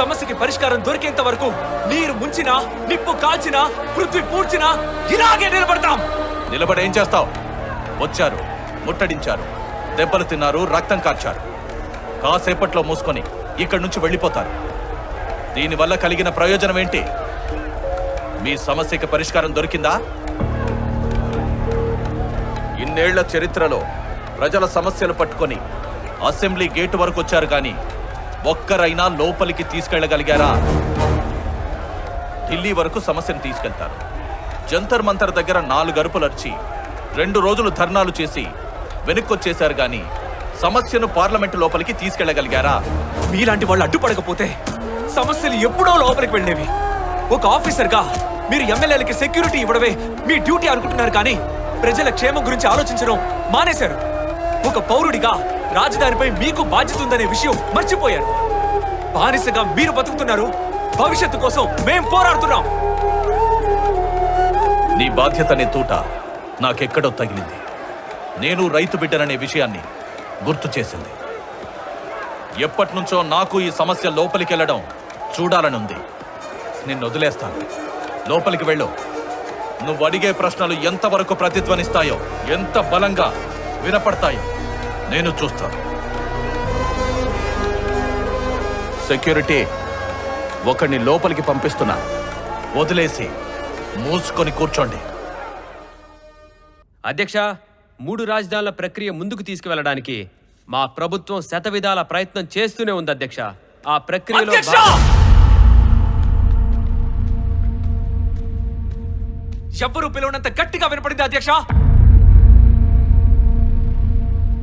సమస్యకి పరిష్కారం దొరికేంత వరకు నీరు ముంచినా నిప్పు కాల్చినా పృథ్వీ పూడ్చినా ఇలాగే నిలబడతాం. నిలబడి ఏం చేస్తావు? వచ్చారు ముట్టడించారు దెబ్బలు తిన్నారు రక్తం కార్చారు కాసేపట్లో మూసుకొని ఇక్కడి నుంచి వెళ్ళిపోతారు. దీనివల్ల కలిగిన ప్రయోజనం ఏంటి? మీ సమస్యకి పరిష్కారం దొరికిందా? ఇన్నేళ్ళ చరిత్రలో ప్రజల సమస్యలు పట్టుకొని అసెంబ్లీ గేటు వరకు వచ్చారు కానీ ఒక్కరైనా లోపలికి తీసుకెళ్ళగలిగారా? ఢిల్లీ వరకు సమస్యను తీసుకెళ్తారు. జంతర్ మంతర్ దగ్గర నాలుగు అరుపులు రెండు రోజులు ధర్నాలు చేసి వెనుక్కొచ్చేశారు గాని సమస్యను పార్లమెంటు లోపలికి తీసుకెళ్ళగలిగారా మీలాంటి వాళ్ళు అడ్డుపడకపోతే సమస్యలు ఎప్పుడో లోపలికి వెళ్ళేవి. ఒక ఆఫీసర్గా మీరు ఎమ్మెల్యేలకి సెక్యూరిటీ ఇవ్వడమే మీ డ్యూటీ అనుకుంటున్నారు కానీ ప్రజల క్షేమం గురించి ఆలోచించడం మానేశారు. ఒక పౌరుడిగా రాజధానిపై మీకు బాధ్యత ఉందనే విషయం మర్చిపోయారు. బానిసగా మీరు బతుకుతున్నారు. భవిష్యత్తు కోసం మేం పోరాడుతున్నాం. నీ బాధ్యతనే తూట నాకెక్కడో తగిలింది. నేను రైతు బిడ్డననే విషయాన్ని గుర్తు చేసింది. ఎప్పటినుంచో నాకు ఈ సమస్య లోపలికి వెళ్ళడం చూడాలని ఉంది నిన్ను వదిలేస్తాను. లోపలికి వెళ్ళు. నువ్వు అడిగే ప్రశ్నలు ఎంతవరకు ప్రతిధ్వనిస్తాయో ఎంత బలంగా వినపడతాయో నేను చూస్తాను సెక్యూరిటీ ఒకడిని లోపలికి పంపిస్తున్నా. వదిలేసి మూసుకొని కూర్చోండి. అధ్యక్ష మూడు రాజధానుల ప్రక్రియ ముందుకు తీసుకువెళ్ళడానికి మా ప్రభుత్వం శతవిధాల ప్రయత్నం చేస్తూనే ఉంది అధ్యక్ష. ఆ ప్రక్రియలో ఎవ్వరూ పిలవనంత గట్టిగా వినపడింది అధ్యక్ష?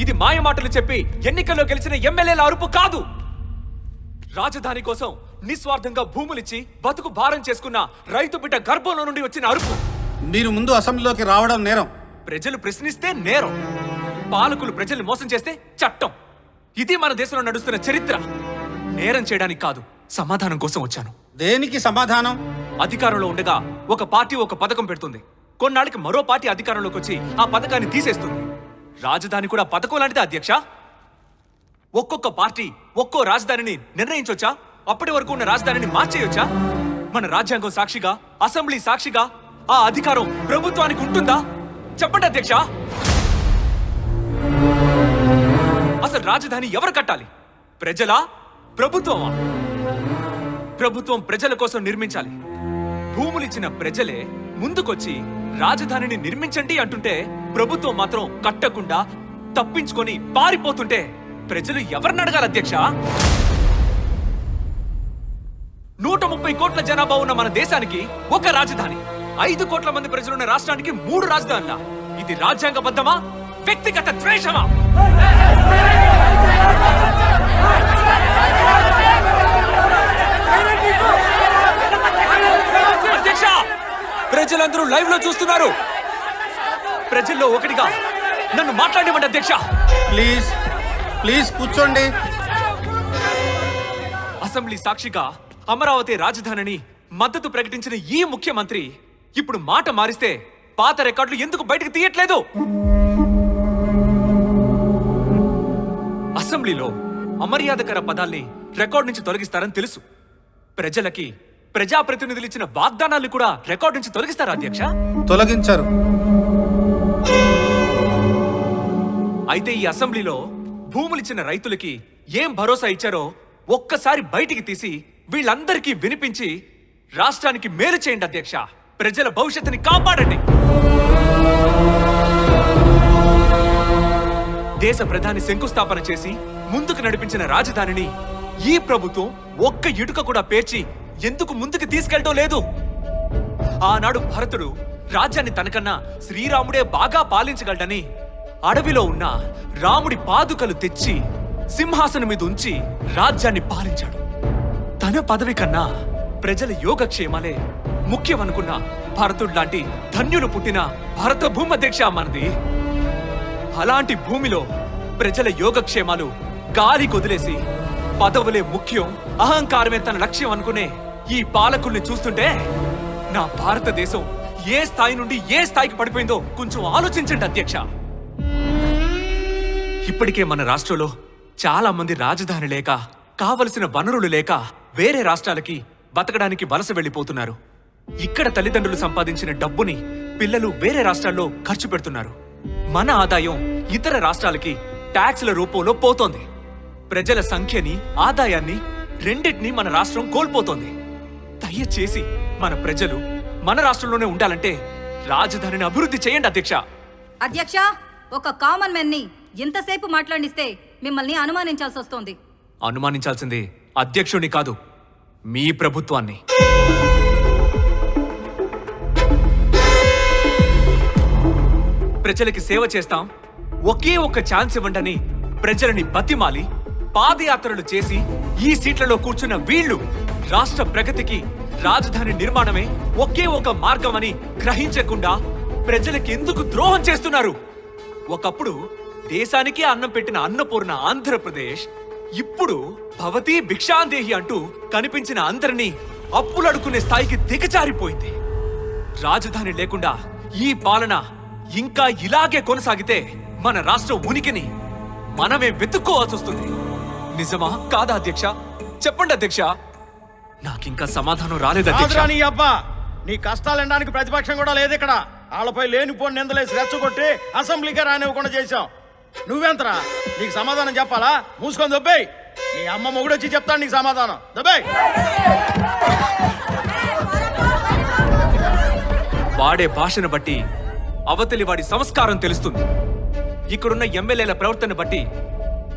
ఇది మాయ మాటలు చెప్పి ఎన్నికల్లో గెలిచిన ఎమ్మెల్యేల అరుపు కాదు. రాజధాని కోసం నిస్వార్థంగా భూములిచ్చి బతుకు భారం చేసుకున్న రైతు బిడ్డ గర్భంలో నుండి వచ్చిన అరుపు. మీరు ముందు అసెంబ్లీలోకి రావడం నేరం. ప్రజలు ప్రశ్నిస్తే నేరం. పాలకులు ప్రజల్ని మోసం చేస్తే చట్టం. ఇది మన దేశంలో నడుస్తున్న చరిత్ర. నేరం చేయడానికి కాదు సమాధానం కోసం వచ్చాను. దేనికి సమాధానం? అధికారంలో ఉండగా ఒక పార్టీ ఒక పథకం పెడుతుంది. కొన్నాళ్ళకి మరో పార్టీ అధికారంలోకి వచ్చి ఆ పథకాన్ని తీసేస్తుంది. రాజధాని కూడా పథకం లాంటిదే అధ్యక్ష? ఒక్కొక్క పార్టీ ఒక్కో రాజధానిని నిర్ణయించొచ్చా? అప్పటి వరకు ఉన్న రాజధానిని మార్చేయొచ్చా? మన రాజ్యాంగం సాక్షిగా అసెంబ్లీ సాక్షిగా ఆ అధికారం ప్రభుత్వానికి ఉంటుందా? చెప్పండి అధ్యక్ష. అసలు రాజధాని ఎవరు కట్టాలి? ప్రజలా? ప్రభుత్వమా? ప్రభుత్వం ప్రజల కోసం నిర్మించాలి. భూములిచ్చిన ప్రజలే ముందుకొచ్చి రాజధానిని నిర్మించండి అంటుంటే ప్రభుత్వం మాత్రం కట్టకుండా తప్పించుకొని పారిపోతుంటే ప్రజలు ఎవరిని అడగాలి అధ్యక్ష? నూట ముప్పై కోట్ల జనాభా ఉన్న మన దేశానికి ఒక రాజధాని. ఐదు కోట్ల మంది ప్రజలున్న రాష్ట్రానికి మూడు రాజధానుల. ఇది రాజ్యాంగబద్ధమా? వ్యక్తిగత ద్వేషమా అధ్యక్ష ప్రజలందరూ లైవ్లో చూస్తున్నారు. ప్రజల్లో ఒకటిగా నన్ను మాట్లాడేమండి అధ్యక్ష. ప్లీజ్ ప్లీజ్ కూర్చోండి. అసెంబ్లీ సాక్షిగా అమరావతి రాజధానిని మద్దతు ప్రకటించిన ఈ ముఖ్యమంత్రి ఇప్పుడు మాట మారిస్తే పాత రికార్డులు ఎందుకు బయటకు తీయట్లేదు? అసెంబ్లీలో అమర్యాదకర పదాల్ని రికార్డు నుంచి తొలగిస్తారని తెలుసు. ప్రజలకి ప్రజాప్రతినిధులు ఇచ్చిన వాగ్దానాలు కూడా రికార్డు నుంచి తొలగిస్తారా అధ్యక్ష? తొలగించారు. అయితే ఈ అసెంబ్లీలో భూములిచ్చిన రైతులకి ఏం భరోసా ఇచ్చారో ఒక్కసారి బయటికి తీసి వీళ్ళందరికీ వినిపించి రాష్ట్రానికి మేలు చేయండి అధ్యక్ష. ప్రజల భవిష్యత్తుని కాపాడండి. దేశ ప్రధాని శంకుస్థాపన చేసి ముందుకు నడిపించిన రాజధానిని ఈ ప్రభుత్వం ఒక్క ఇటుక కూడా పేర్చి ఎందుకు ముందుకు తీసుకెళ్ళడం లేదు? ఆనాడు భరతుడు రాజ్యాన్ని తనకన్నా శ్రీరాముడే బాగా పాలించగలడని అడవిలో ఉన్న రాముడి పాదుకలు తెచ్చి సింహాసనం మీద ఉంచి రాజ్యాన్ని పాలించాడు. తన పదవి కన్నా ప్రజల యోగక్షేమాలే ముఖ్యమనుకున్న భరతుడు లాంటి ధన్యులు పుట్టిన భరత భూమధ్యక్ష మనది. అలాంటి భూమిలో ప్రజల యోగక్షేమాలు గాలి కొదిలేసి పదవులే ముఖ్యం అహంకారమే తన లక్ష్యం అనుకునే ఈ పాలకుల్ని చూస్తుంటే నా భారతదేశం ఏ స్థాయి నుండి ఏ స్థాయికి పడిపోయిందో కొంచెం ఆలోచించండి అధ్యక్ష. ఇప్పటికే మన రాష్ట్రంలో చాలా మంది రాజధాని లేక కావలసిన వనరులు లేక వేరే రాష్ట్రాలకి బతకడానికి వలస వెళ్ళిపోతున్నారు. ఇక్కడ తల్లిదండ్రులు సంపాదించిన డబ్బుని పిల్లలు వేరే రాష్ట్రాల్లో ఖర్చు పెడుతున్నారు. మన ఆదాయం ఇతర రాష్ట్రాలకి ట్యాక్స్ల రూపంలో పోతోంది. ప్రజల సంఖ్యని ఆదాయాన్ని రెండింటినీ మన రాష్ట్రం కోల్పోతోంది. దయచేసి మన ప్రజలు మన రాష్ట్రంలోనే ఉండాలంటే రాజధానిని అభివృద్ధి చేయండి అధ్యక్ష. అధ్యక్ష ఒక కామన్ మెన్ని ఎంతసేపు మాట్లాడిస్తే మిమ్మల్ని అనుమానించాల్సి వస్తోంది. అనుమానించాల్సింది అధ్యక్షుని కాదు మీ ప్రభుత్వాన్ని. ప్రజలకి సేవ చేస్తాం ఒకే ఒక్క ఛాన్స్ ఇవ్వండని ప్రజలని బతిమాలి పాదయాత్రలు చేసి ఈ సీట్లలో కూర్చున్న వీళ్ళు రాష్ట్ర ప్రగతికి రాజధాని నిర్మాణమే ఒకే ఒక మార్గం అని గ్రహించకుండా ప్రజలకి ఎందుకు ద్రోహం చేస్తున్నారు? ఒకప్పుడు దేశానికి అన్నం పెట్టిన అన్నపూర్ణ ఆంధ్రప్రదేశ్ ఇప్పుడు భవతీ భిక్షాందేహి అంటూ కనిపించిన అందరినీ అప్పులడుకునే స్థాయికి దిగజారిపోయింది. రాజధాని లేకుండా ఈ పాలన ఇంకా ఇలాగే కొనసాగితే మన రాష్ట్ర ఉనికిని మనమే వెతుక్కోవాల్సి వస్తుంది నిజమా? కాదా అధ్యక్ష? చెప్పండి అధ్యక్ష. నాకింకా సమాధానం రాలేదు అధ్యక్ష. కాదురా నీ అబ్బా నీ కష్టాలు ప్రతిపక్షం కూడా లేదు ఇక్కడ. వాళ్ళపై లేనిపోని నిందలేసి రెచ్చగొట్టి అసెంబ్లీకే రానివ్వకుండా చేశాం నువ్వెంతరా? నీకు సమాధానం చెప్పాలా? మూసుకొని దొబ్బేయ్. నీ అమ్మ మొగుడు వచ్చి చెప్తాడు నీకు సమాధానం. దొబ్బేయ్. వాడే భాషను బట్టి అవతలి వాడి సంస్కారం తెలుస్తుంది. ఇక్కడున్న ఎమ్మెల్యేల ప్రవర్తన బట్టి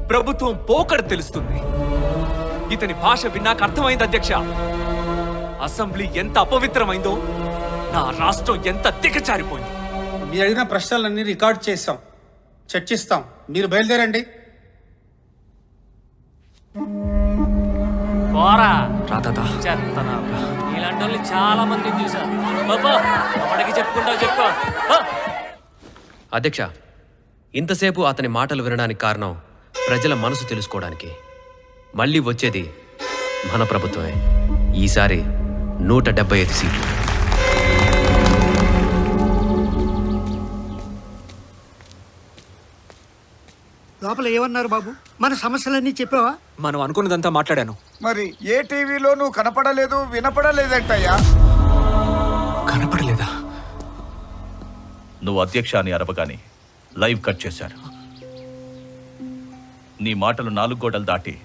ప్రభుత్వం పోకడ తెలుస్తుంది. ఇతని భాష విన్నాక అర్థమైంది అధ్యక్ష. అసెంబ్లీ ఎంత అపవిత్రమైందో నా రాష్ట్రం ఎంత దిగజారిపోయింది. మీరు అడిగిన ప్రశ్నలన్నీ రికార్డ్ చేస్తాం చర్చిస్తాం. మీరు బయలుదేరండి. పోరా. రాదా చెత్తనా ఇలాంటి వాళ్ళు చాలా మందిని చూసా బాబా ఎవడికి చెప్పుకుంటావు చెప్పు. పో. అధ్యక్ష ఇంతసేపు అతని మాటలు వినడానికి కారణం ప్రజల మనసు తెలుసుకోవడానికి. మళ్ళీ వచ్చేది మన ప్రభుత్వమే. ఈసారి నూట డెబ్బై ఐదు సీట్లు. లోపల ఏమన్నారు బాబు? మన సమస్యలన్నీ చెప్పావా? మనం అనుకున్నదంతా మాట్లాడాను. మరి ఏ టీవీలో నువ్వు కనపడలేదు వినపడలేదంటయ్యా? కనపడలేదా? నువ్వు అధ్యక్ష అని అరవగానే లైవ్ కట్ చేశారు. నీ మాటలు నాలుగు గోడలు దాటి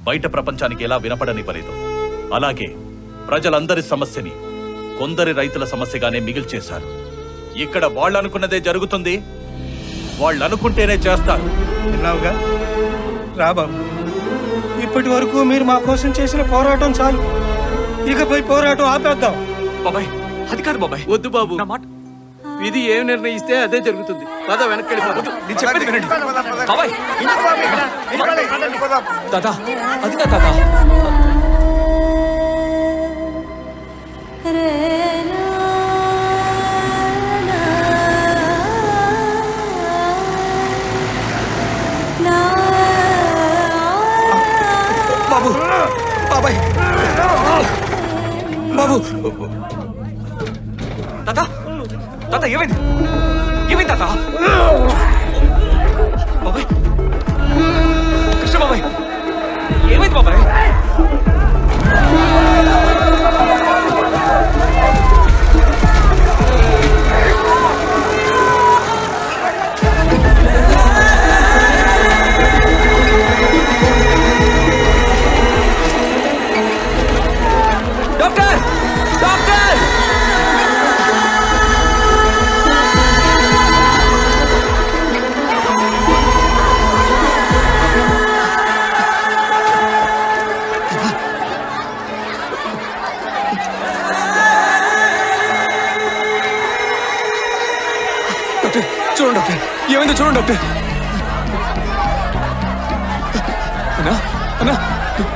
బయట ప్రపంచానికి ఎలా వినపడనివ్వలేదు. అలాగే ప్రజలందరి సమస్యని కొందరి రైతుల సమస్యగానే మిగిల్చేశారు. ఇక్కడ వాళ్ళు అనుకున్నదే జరుగుతుంది. వాళ్ళు అనుకుంటేనే చేస్తారు. విన్నావుగా? రా బాబు. ఇప్పటి వరకు మీరు మా కోసం చేసిన పోరాటం చాలు. ఇకపై పోరాటం ఆపేద్దాం. బాబాయ్ అది కాదు బాబాయ్. వద్దు బాబు. నా మాట విధి ఏం నిర్ణయిస్తే అదే జరుగుతుంది. పద వెనక్కి వద్దు, నేను చెప్పేది వినండి. బాబాయ్ వెళ్ళిపోదాం. దాదా అది కాదు దాదా బాబు బాబాయ్. బాబు. తాత ఏమైంది? ఏమైంది తాత? బాబాయ్. కృష్ణ బాబాయ్. ఏమైంది బాబాయ్?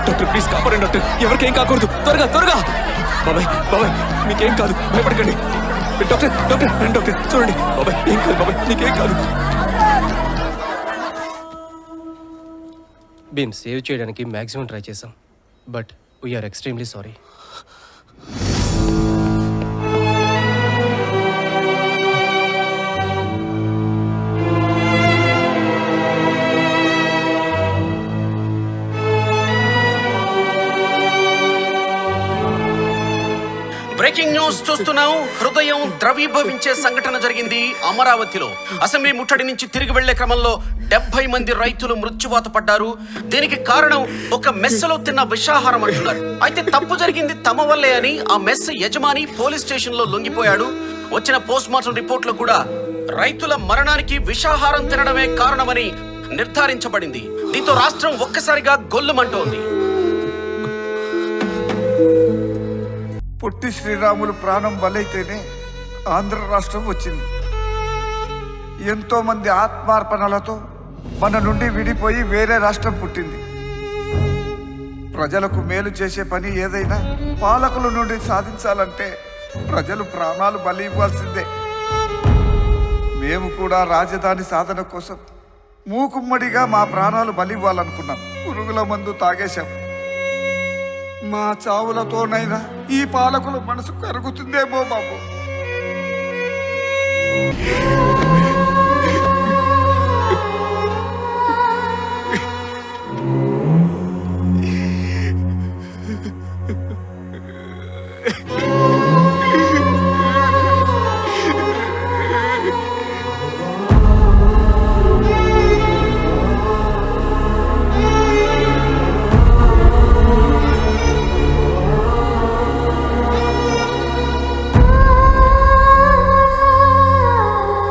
డాక్టర్ ప్లీజ్ కాపాడండి డాక్టర్. ఎవరికేం కాకూడదు. త్వరగా త్వరగా. బాబాయ్ బాబాయ్ మీకేం కాదు. భయపడకండి. డాక్టర్ డాక్టర్ రండి డాక్టర్. చూడండి. బాబాయ్ ఏం కాదు బాబాయ్ నీకేం కాదు. మేము సేవ్ చేయడానికి మ్యాక్సిమం ట్రై చేసాం but we are extremely sorry news చూస్తున్నాం హృదయం ద్రవీభవించే సంఘటన జరిగింది అమరావతిలో. అసెంబ్లీ ముట్టడి నుంచి తిరిగి వెళ్ళే క్రమంలో డెబ్బై మంది రైతులు మృత్యువాత పడ్డారు. దీనికి కారణం ఒక మెస్సులో తిన్న విషాహారం అంటున్నారు. అయితే తప్పు జరిగింది తమ వల్లే అని ఆ మెస్ యజమాని పోలీస్ స్టేషన్లో లొంగిపోయాడు. వచ్చిన పోస్ట్ మార్టం రిపోర్ట్లో కూడా రైతుల మరణానికి విషాహారం తినడమే కారణమని నిర్ధారించబడింది. దీంతో రాష్ట్రం ఒక్కసారిగా గొల్లుమంటోంది. పొట్టి శ్రీరాములు ప్రాణం బలైతేనే ఆంధ్ర రాష్ట్రం వచ్చింది. ఎంతోమంది ఆత్మార్పణలతో మన నుండి విడిపోయి వేరే రాష్ట్రం పుట్టింది. ప్రజలకు మేలు చేసే పని ఏదైనా పాలకుల నుండి సాధించాలంటే ప్రజలు ప్రాణాలు బలి ఇవ్వాల్సిందే. మేము కూడా రాజధాని సాధన కోసం మూకుమ్మడిగా మా ప్రాణాలు బలి ఇవ్వాలనుకున్నాం. పురుగుల మందు తాగేశాం. మా చావులతోనైనా ఈ పాలకుల మనసు కరుగుతుందేమో బాబు.